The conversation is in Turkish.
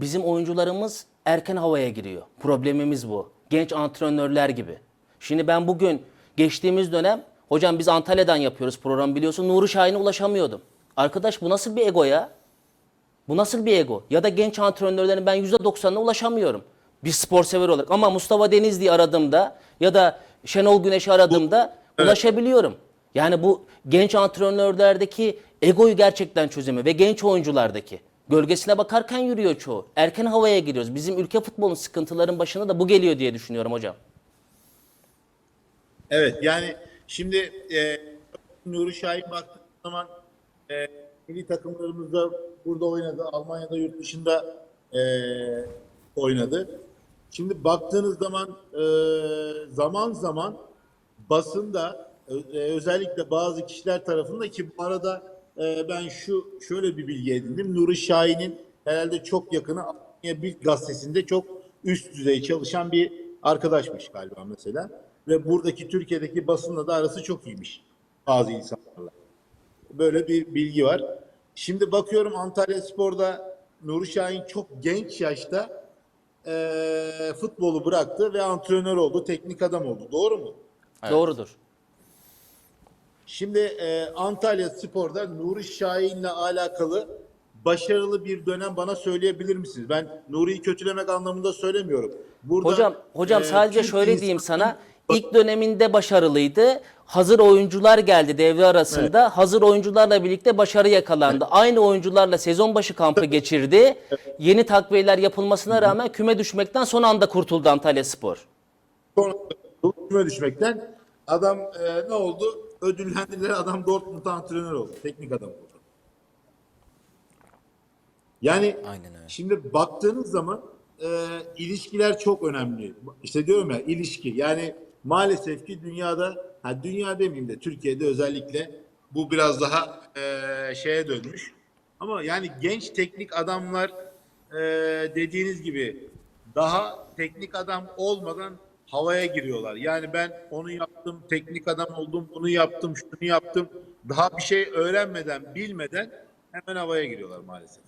Bizim oyuncularımız erken havaya giriyor. Problemimiz bu. Genç antrenörler gibi. Şimdi ben bugün geçtiğimiz dönem hocam biz Antalya'dan yapıyoruz program biliyorsun. Nuri Şahin'e ulaşamıyordum. Arkadaş bu nasıl bir ego ya? Bu nasıl bir ego? Ya da genç antrenörlerin ben %90'ına ulaşamıyorum. Bir spor sever olarak. Ama Mustafa Denizli'yi aradığımda ya da Şenol Güneş'i aradığımda ulaşabiliyorum. Yani bu genç antrenörlerdeki egoyu gerçekten çözemi ve genç oyunculardaki. Gölgesine bakarken yürüyor çoğu. Erken havaya giriyoruz. Bizim ülke futbolunun sıkıntıların başına da bu geliyor diye düşünüyorum hocam. Evet yani şimdi e, Nuri Şahin baktığımız zaman e, milli takımlarımızda burada oynadı. Almanya'da yurt dışında e, oynadı. Şimdi baktığınız zaman e, zaman zaman basında e, özellikle bazı kişiler tarafında ki bu arada e, ben şu şöyle bir bilgi edindim. Nuri Şahin'in herhalde çok yakını Almanya Bild gazetesinde çok üst düzey çalışan bir arkadaşmış galiba mesela. Ve buradaki Türkiye'deki basınla da arası çok iyiymiş bazı insanlarla. Böyle bir bilgi var. Şimdi bakıyorum Antalya Spor'da Nuri Şahin çok genç yaşta eee, futbolu bıraktı ve antrenör oldu, teknik adam oldu. Doğru mu? Doğrudur. Şimdi eee, Antalya Spor'da Nuri Şahin'le alakalı başarılı bir dönem bana söyleyebilir misiniz? Ben Nuri'yi kötülemek anlamında söylemiyorum. Burada, Hocam hocam eee, sadece şöyle insanı- diyeyim sana. İlk döneminde başarılıydı. Hazır oyuncular geldi devre arasında. Hazır oyuncularla birlikte başarı yakalandı. Aynı oyuncularla sezon başı kampı geçirdi. Yeni takviyeler yapılmasına rağmen küme düşmekten son anda kurtuldu Antalya Spor. Sonra küme düşmekten adam eee, ne oldu? Ödüllendiler adam Dortmund antrenör oldu. Teknik adam oldu. Yani Aynen öyle. şimdi baktığınız zaman eee, ilişkiler çok önemli. İşte diyorum ya ilişki. Yani maalesef ki dünyada, ha dünya demeyeyim de Türkiye'de özellikle bu biraz daha eee, şeye dönmüş. Ama yani genç teknik adamlar eee, dediğiniz gibi daha teknik adam olmadan havaya giriyorlar. Yani ben onu yaptım, teknik adam oldum, bunu yaptım, şunu yaptım. Daha bir şey öğrenmeden, bilmeden hemen havaya giriyorlar maalesef.